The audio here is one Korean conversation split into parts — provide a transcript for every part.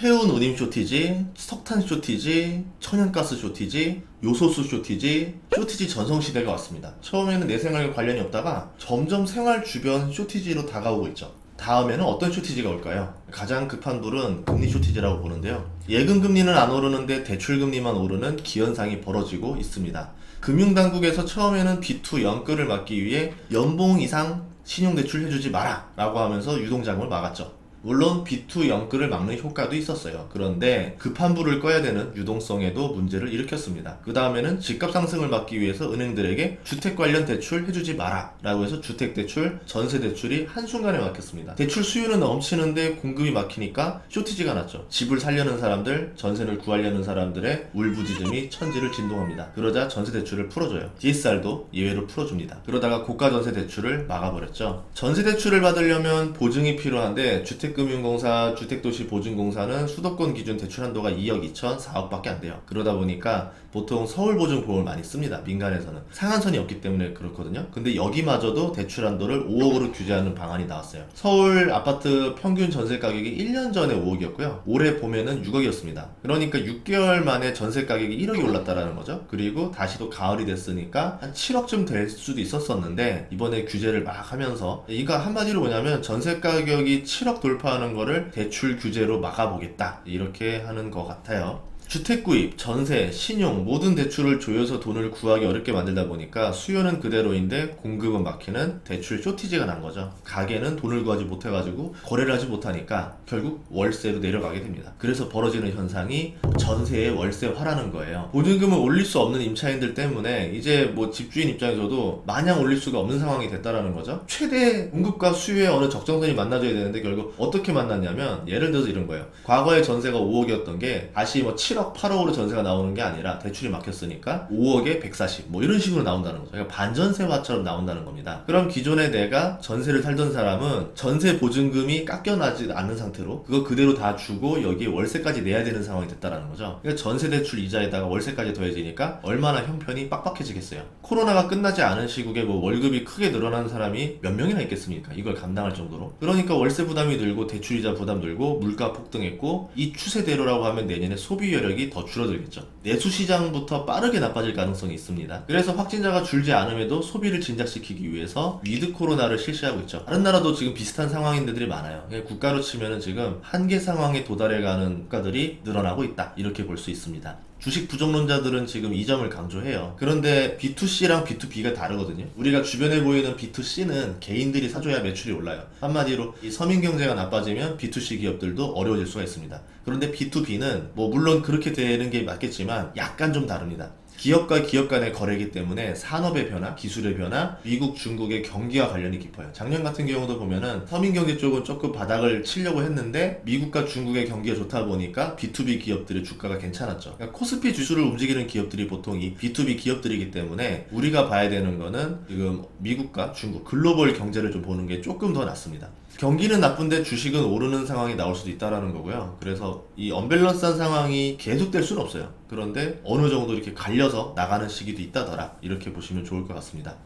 해운 운임 쇼티지, 석탄 쇼티지, 천연가스 쇼티지, 요소수 쇼티지, 쇼티지 전성 시대가 왔습니다. 처음에는 내 생활과 관련이 없다가 점점 생활 주변 쇼티지로 다가오고 있죠. 다음에는 어떤 쇼티지가 올까요? 가장 급한 불은 금리 쇼티지라고 보는데요. 예금 금리는 안 오르는데 대출 금리만 오르는 기현상이 벌어지고 있습니다. 금융당국에서 처음에는 B2 연끌을 막기 위해 연봉 이상 신용대출 해주지 마라 라고 하면서 유동자금을 막았죠. 물론 B2 연끌을 막는 효과도 있었어요. 그런데 급한 불을 꺼야 되는 유동성에도 문제를 일으켰습니다. 그 다음에는 집값 상승을 막기 위해서 은행들에게 주택 관련 대출 해주지 마라 라고 해서 주택 대출, 전세 대출이 한순간에 막혔습니다. 대출 수요는 넘치는데 공급이 막히니까 쇼티지가 났죠. 집을 살려는 사람들, 전세를 구하려는 사람들의 울부짖음이 천지를 진동합니다. 그러자 전세 대출을 풀어줘요. DSR도 예외로 풀어줍니다. 그러다가 고가 전세 대출을 막아버렸죠. 전세 대출을 받으려면 보증이 필요한데 주택 금융공사, 주택도시보증공사는 수도권 기준 대출 한도가 2억 2천 4억밖에 안 돼요. 그러다 보니까 보통 서울보증보험을 많이 씁니다. 민간에서는 상한선이 없기 때문에 그렇거든요. 근데 여기마저도 대출 한도를 5억으로 규제하는 방안이 나왔어요. 서울 아파트 평균 전세 가격이 1년 전에 5억이었고요. 올해 봄에는 6억이었습니다. 그러니까 6개월 만에 전세 가격이 1억이 올랐다라는 거죠. 그리고 다시 또 가을이 됐으니까 한 7억쯤 될 수도 있었었는데 이번에 규제를 막 하면서 이거 한마디로 뭐냐면 전세 가격이 7억 돌 파하는 거를 대출 규제로 막아보겠다 이렇게 하는 것 같아요. 주택 구입, 전세, 신용 모든 대출을 조여서 돈을 구하기 어렵게 만들다 보니까 수요는 그대로인데 공급은 막히는 대출 쇼티지가 난 거죠. 가게는 돈을 구하지 못해가지고 거래를 하지 못하니까 결국 월세로 내려가게 됩니다. 그래서 벌어지는 현상이 전세의 월세화라는 거예요. 보증금을 올릴 수 없는 임차인들 때문에 이제 뭐 집주인 입장에서도 마냥 올릴 수가 없는 상황이 됐다라는 거죠. 최대 공급과 수요의 어느 적정선이 만나줘야 되는데 결국 어떻게 만났냐면 예를 들어서 이런 거예요. 과거에 전세가 5억이었던 게 다시 뭐 7억, 8억으로 전세가 나오는 게 아니라 대출이 막혔으니까 5억에 140, 뭐 이런 식으로 나온다는 거죠. 그러니까 반전세화처럼 나온다는 겁니다. 그럼 기존에 내가 전세를 살던 사람은 전세 보증금이 깎여나지 않는 상태로 그거 그대로 다 주고 여기에 월세까지 내야 되는 상황이 됐다라는 거죠. 그러니까 전세 대출 이자에다가 월세까지 더해지니까 얼마나 형편이 빡빡해지겠어요. 코로나가 끝나지 않은 시국에 뭐 월급이 크게 늘어나는 사람이 몇 명이나 있겠습니까? 이걸 감당할 정도로. 그러니까 월세 부담이 들고 대출 이자 부담 들고 물가 폭등했고 이 추세대로라고 하면 내년에 소비 여력 이 더 줄어들겠죠. 내수 시장부터 빠르게 나빠질 가능성이 있습니다. 그래서 확진자가 줄지 않음에도 소비를 진작시키기 위해서 위드 코로나를 실시하고 있죠. 다른 나라도 지금 비슷한 상황인 데들이 많아요. 국가로 치면은 지금 한계 상황에 도달해가는 국가들이 늘어나고 있다. 이렇게 볼 수 있습니다. 주식 부정론자들은 지금 이 점을 강조해요. 그런데 B2C랑 B2B가 다르거든요. 우리가 주변에 보이는 B2C는 개인들이 사줘야 매출이 올라요. 한마디로 이 서민 경제가 나빠지면 B2C 기업들도 어려워질 수가 있습니다. 그런데 B2B는 뭐 물론 그렇게 되는 게 맞겠지만 약간 좀 다릅니다. 기업과 기업 간의 거래이기 때문에 산업의 변화, 기술의 변화, 미국, 중국의 경기와 관련이 깊어요. 작년 같은 경우도 보면은 서민 경제 쪽은 조금 바닥을 치려고 했는데 미국과 중국의 경기가 좋다 보니까 B2B 기업들의 주가가 괜찮았죠. 그러니까 코스피 지수를 움직이는 기업들이 보통 이 B2B 기업들이기 때문에 우리가 봐야 되는 거는 지금 미국과 중국 글로벌 경제를 좀 보는 게 조금 더 낫습니다. 경기는 나쁜데 주식은 오르는 상황이 나올 수도 있다라는 거고요. 그래서 이 언밸런스한 상황이 계속될 수는 없어요. 그런데 어느 정도 이렇게 갈려서 나가는 시기도 있다더라. 이렇게 보시면 좋을 것 같습니다.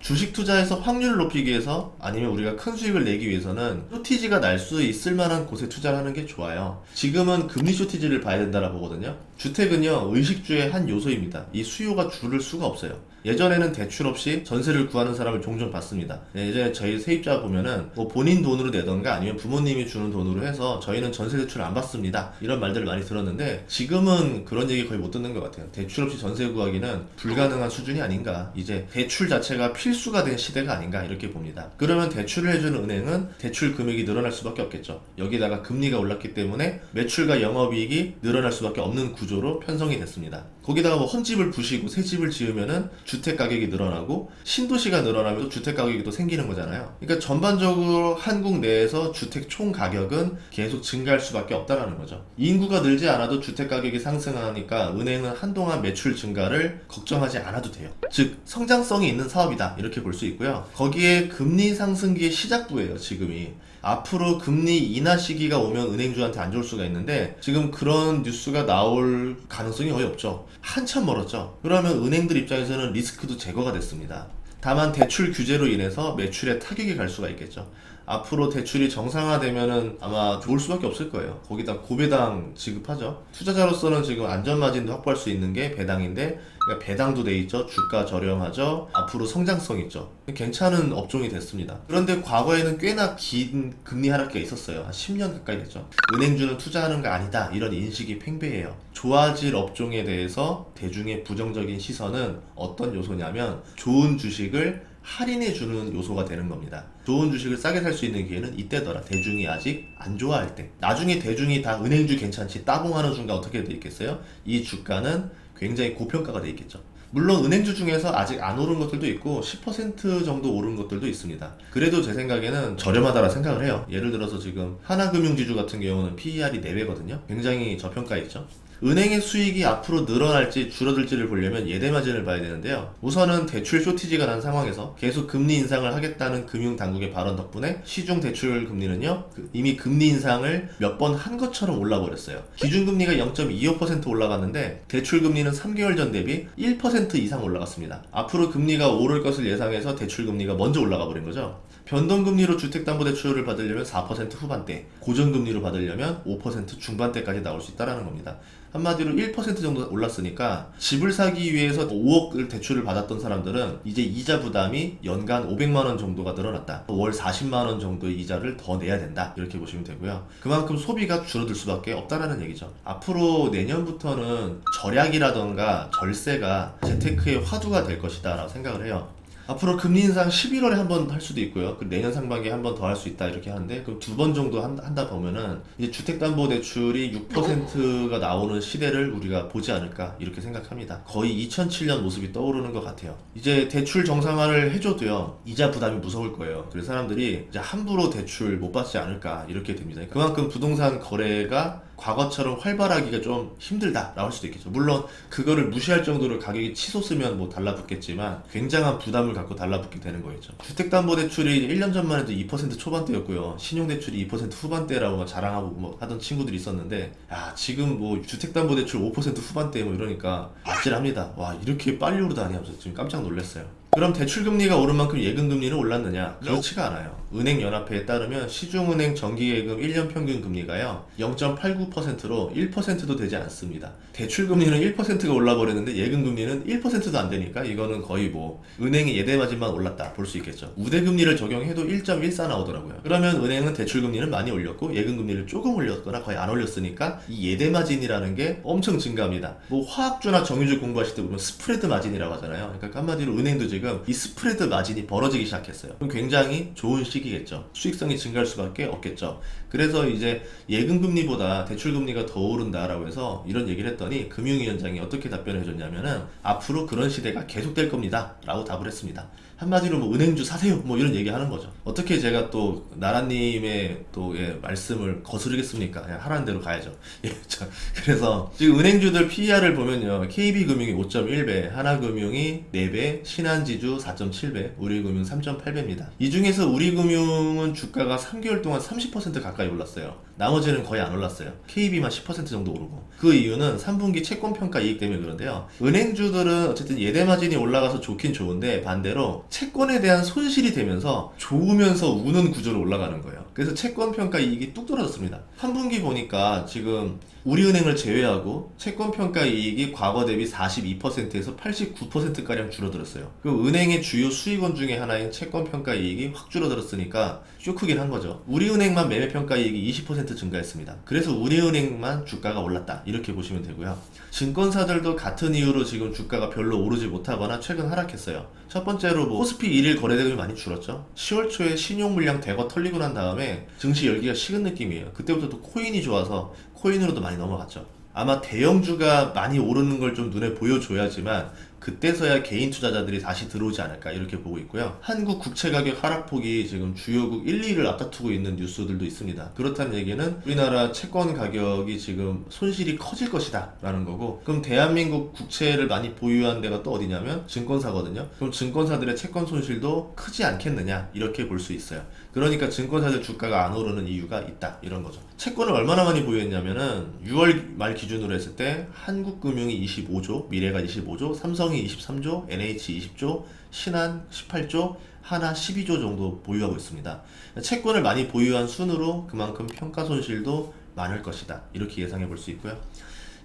주식 투자에서 확률을 높이기 위해서 아니면 우리가 큰 수익을 내기 위해서는 쇼티지가 날 수 있을 만한 곳에 투자를 하는 게 좋아요. 지금은 금리 쇼티지를 봐야 된다라 보거든요. 주택은요, 의식주의 한 요소입니다. 이 수요가 줄을 수가 없어요. 예전에는 대출 없이 전세를 구하는 사람을 종종 봤습니다. 네, 예전에 저희 세입자 보면은 뭐 본인 돈으로 내던가 아니면 부모님이 주는 돈으로 해서 저희는 전세 대출 안 받습니다. 이런 말들을 많이 들었는데 지금은 그런 얘기 거의 못 듣는 것 같아요. 대출 없이 전세 구하기는 불가능한 수준이 아닌가. 이제 대출 자체가 필수가 된 시대가 아닌가 이렇게 봅니다. 그러면 대출을 해주는 은행은 대출 금액이 늘어날 수밖에 없겠죠. 여기다가 금리가 올랐기 때문에 매출과 영업이익이 늘어날 수밖에 없는 구조로 편성이 됐습니다. 거기다가 뭐 헌집을 부시고 새 집을 지으면은 주택 가격이 늘어나고 신도시가 늘어나면 또 주택 가격이 또 생기는 거잖아요. 그러니까 전반적으로 한국 내에서 주택 총 가격은 계속 증가할 수밖에 없다라는 거죠. 인구가 늘지 않아도 주택 가격이 상승하니까 은행은 한동안 매출 증가를 걱정하지 않아도 돼요. 즉 성장성이 있는 사업이다 이렇게 볼 수 있고요. 거기에 금리 상승기의 시작부예요 지금이. 앞으로 금리 인하 시기가 오면 은행주한테 안 좋을 수가 있는데 지금 그런 뉴스가 나올 가능성이 거의 없죠. 한참 멀었죠. 그러면 은행들 입장에서는 리스크도 제거가 됐습니다. 다만 대출 규제로 인해서 매출에 타격이 갈 수가 있겠죠. 앞으로 대출이 정상화되면은 아마 좋을 수밖에 없을 거예요. 거기다 고배당 지급하죠. 투자자로서는 지금 안전마진도 확보할 수 있는 게 배당인데 그러니까 배당도 돼 있죠. 주가 저렴하죠. 앞으로 성장성 있죠. 괜찮은 업종이 됐습니다. 그런데 과거에는 꽤나 긴 금리 하락기가 있었어요. 한 10년 가까이 됐죠. 은행주는 투자하는 거 아니다. 이런 인식이 팽배해요. 좋아질 업종에 대해서 대중의 부정적인 시선은 어떤 요소냐면 좋은 주식을 할인해 주는 요소가 되는 겁니다. 좋은 주식을 싸게 살 수 있는 기회는 이때더라. 대중이 아직 안 좋아할 때. 나중에 대중이 다 은행주 괜찮지 따봉하는 순간 어떻게 돼 있겠어요? 이 주가는 굉장히 고평가가 돼 있겠죠. 물론 은행주 중에서 아직 안 오른 것들도 있고 10% 정도 오른 것들도 있습니다. 그래도 제 생각에는 저렴하다라 생각을 해요. 예를 들어서 지금 하나금융지주 같은 경우는 PER이 4배거든요. 굉장히 저평가 있죠. 은행의 수익이 앞으로 늘어날지 줄어들지를 보려면 예대 마진을 봐야 되는데요. 우선은 대출 쇼티지가 난 상황에서 계속 금리 인상을 하겠다는 금융 당국의 발언 덕분에 시중 대출 금리는요 그 이미 금리 인상을 몇 번 한 것처럼 올라 버렸어요. 기준 금리가 0.25% 올라갔는데 대출 금리는 3개월 전 대비 1% 이상 올라갔습니다. 앞으로 금리가 오를 것을 예상해서 대출 금리가 먼저 올라가 버린 거죠. 변동금리로 주택담보대출을 받으려면 4% 후반대, 고정금리로 받으려면 5% 중반대까지 나올 수 있다는 겁니다. 한마디로 1% 정도 올랐으니까 집을 사기 위해서 5억을 대출을 받았던 사람들은 이제 이자 부담이 연간 500만 원 정도가 늘어났다. 월 40만 원 정도의 이자를 더 내야 된다. 이렇게 보시면 되고요. 그만큼 소비가 줄어들 수밖에 없다라는 얘기죠. 앞으로 내년부터는 절약이라던가 절세가 재테크의 화두가 될 것이다라고 생각을 해요. 앞으로 금리 인상 11월에 한 번 할 수도 있고요. 그 내년 상반기에 한 번 더 할 수 있다 이렇게 하는데 그럼 두 번 정도 한, 한다 보면은 이제 주택담보대출이 6%가 나오는 시대를 우리가 보지 않을까 이렇게 생각합니다. 거의 2007년 모습이 떠오르는 것 같아요. 이제 대출 정상화를 해줘도요 이자 부담이 무서울 거예요. 그래서 사람들이 이제 함부로 대출 못 받지 않을까 이렇게 됩니다. 그만큼 부동산 거래가 과거처럼 활발하기가 좀 힘들다라고 할 수도 있겠죠. 물론 그거를 무시할 정도로 가격이 치솟으면 뭐 달라붙겠지만 굉장한 부담을 갖고 달라붙게 되는 거겠죠. 주택담보대출이 1년 전만 해도 2% 초반대였고요. 신용대출이 2% 후반대라고 자랑하고 뭐 하던 친구들이 있었는데 야 지금 뭐 주택담보대출 5% 후반대 뭐 이러니까 아찔합니다. 와 이렇게 빨리 오르다니 하면서 지금 깜짝 놀랐어요. 그럼 대출금리가 오른 만큼 예금금리는 올랐느냐? 그렇지가 않아요. 은행연합회에 따르면 시중은행 정기예금 1년 평균 금리가요 0.89%로 1%도 되지 않습니다. 대출금리는 1%가 올라버렸는데 예금금리는 1%도 안 되니까 이거는 거의 뭐 은행의 예대마진만 올랐다 볼 수 있겠죠. 우대금리를 적용해도 1.14 나오더라고요. 그러면 은행은 대출금리는 많이 올렸고 예금금리를 조금 올렸거나 거의 안 올렸으니까 이 예대마진이라는 게 엄청 증가합니다. 뭐 화학주나 정유주 공부하실 때 보면 스프레드 마진이라고 하잖아요. 그러니까 한마디로 은행도 지금 이 스프레드 마진이 벌어지기 시작했어요. 그럼 굉장히 좋은 시기겠죠. 수익성이 증가할 수밖에 없겠죠. 그래서 이제 예금 금리보다 대출 금리가 더 오른다라고 해서 이런 얘기를 했더니 금융위원장이 어떻게 답변을 해줬냐면은 앞으로 그런 시대가 계속될 겁니다. 라고 답을 했습니다. 한마디로 뭐 은행주 사세요 뭐 이런 얘기 하는 거죠. 어떻게 제가 또 나라님의 또 예, 말씀을 거스르겠습니까? 그냥 하라는 대로 가야죠. 예, 자, 그래서 지금 은행주들 PER을 보면요. KB금융이 5.1배, 하나금융이 4배, 신한지주 4.7배, 우리금융 3.8배입니다. 이 중에서 우리금융은 주가가 3개월 동안 30% 가까이 올랐어요. 나머지는 거의 안 올랐어요. KB만 10% 정도 오르고. 그 이유는 3분기 채권 평가 이익 때문에 그런데요. 은행주들은 어쨌든 예대 마진이 올라가서 좋긴 좋은데 반대로 채권에 대한 손실이 되면서 좋으면서 우는 구조로 올라가는 거예요. 그래서 채권 평가 이익이 뚝 떨어졌습니다. 3분기 보니까 지금 우리은행을 제외하고 채권 평가 이익이 과거 대비 42%에서 89%가량 줄어들었어요. 그 은행의 주요 수익원 중에 하나인 채권 평가 이익이 확 줄어들었으니까 쇼크긴 한 거죠. 우리은행만 매매 평가 이익이 20% 증가했습니다. 그래서 우리은행만 주가가 올랐다. 이렇게 보시면 되고요. 증권사들도 같은 이유로 지금 주가가 별로 오르지 못하거나 최근 하락했어요. 첫 번째로 뭐 코스피 1일 거래대금이 많이 줄었죠. 10월 초에 신용 물량 대거 털리고 난 다음에 증시 열기가 식은 느낌이에요. 그때부터 또 코인이 좋아서 코인으로도 많이 넘어갔죠. 아마 대형주가 많이 오르는 걸 좀 눈에 보여줘야지만 그때서야 개인 투자자들이 다시 들어오지 않을까 이렇게 보고 있고요. 한국 국채 가격 하락폭이 지금 주요국 1, 2위를 앞다투고 있는 뉴스들도 있습니다. 그렇다는 얘기는 우리나라 채권 가격이 지금 손실이 커질 것이다 라는 거고 그럼 대한민국 국채를 많이 보유한 데가 또 어디냐면 증권사거든요. 그럼 증권사들의 채권 손실도 크지 않겠느냐 이렇게 볼 수 있어요. 그러니까 증권사들 주가가 안 오르는 이유가 있다 이런 거죠. 채권을 얼마나 많이 보유했냐면은 6월 말 기준으로 했을 때 한국금융이 25조, 미래가 25조, 삼성이 23조, NH 20조, 신한 18조, 하나 12조 정도 보유하고 있습니다. 채권을 많이 보유한 순으로 그만큼 평가 손실도 많을 것이다. 이렇게 예상해 볼 수 있고요.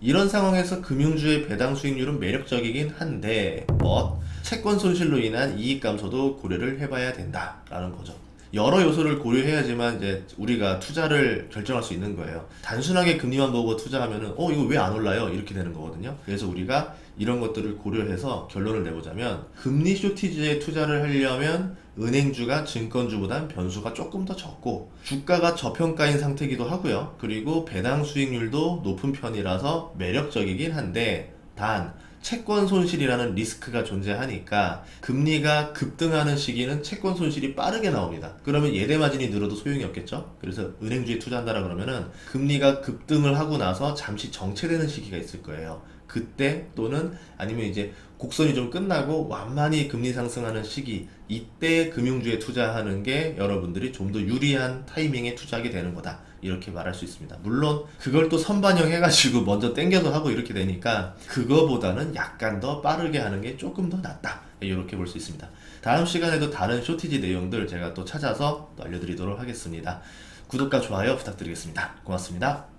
이런 상황에서 금융주의 배당 수익률은 매력적이긴 한데, but 채권 손실로 인한 이익 감소도 고려를 해봐야 된다라는 거죠. 여러 요소를 고려해야지만 이제 우리가 투자를 결정할 수 있는 거예요. 단순하게 금리만 보고 투자하면은 어 이거 왜 안 올라요? 이렇게 되는 거거든요. 그래서 우리가 이런 것들을 고려해서 결론을 내보자면 금리 쇼티지에 투자를 하려면 은행주가 증권주보단 변수가 조금 더 적고 주가가 저평가인 상태이기도 하고요. 그리고 배당 수익률도 높은 편이라서 매력적이긴 한데 단 채권 손실이라는 리스크가 존재하니까 금리가 급등하는 시기는 채권 손실이 빠르게 나옵니다. 그러면 예대 마진이 늘어도 소용이 없겠죠. 그래서 은행주에 투자한다라 그러면은 금리가 급등을 하고 나서 잠시 정체되는 시기가 있을 거예요. 그때 또는 아니면 이제 곡선이 좀 끝나고 완만히 금리 상승하는 시기 이때 금융주에 투자하는 게 여러분들이 좀 더 유리한 타이밍에 투자하게 되는 거다 이렇게 말할 수 있습니다. 물론 그걸 또 선반영 해가지고 먼저 땡겨서 하고 이렇게 되니까 그거보다는 약간 더 빠르게 하는 게 조금 더 낫다. 이렇게 볼 수 있습니다. 다음 시간에도 다른 쇼티지 내용들 제가 또 찾아서 또 알려드리도록 하겠습니다. 구독과 좋아요 부탁드리겠습니다. 고맙습니다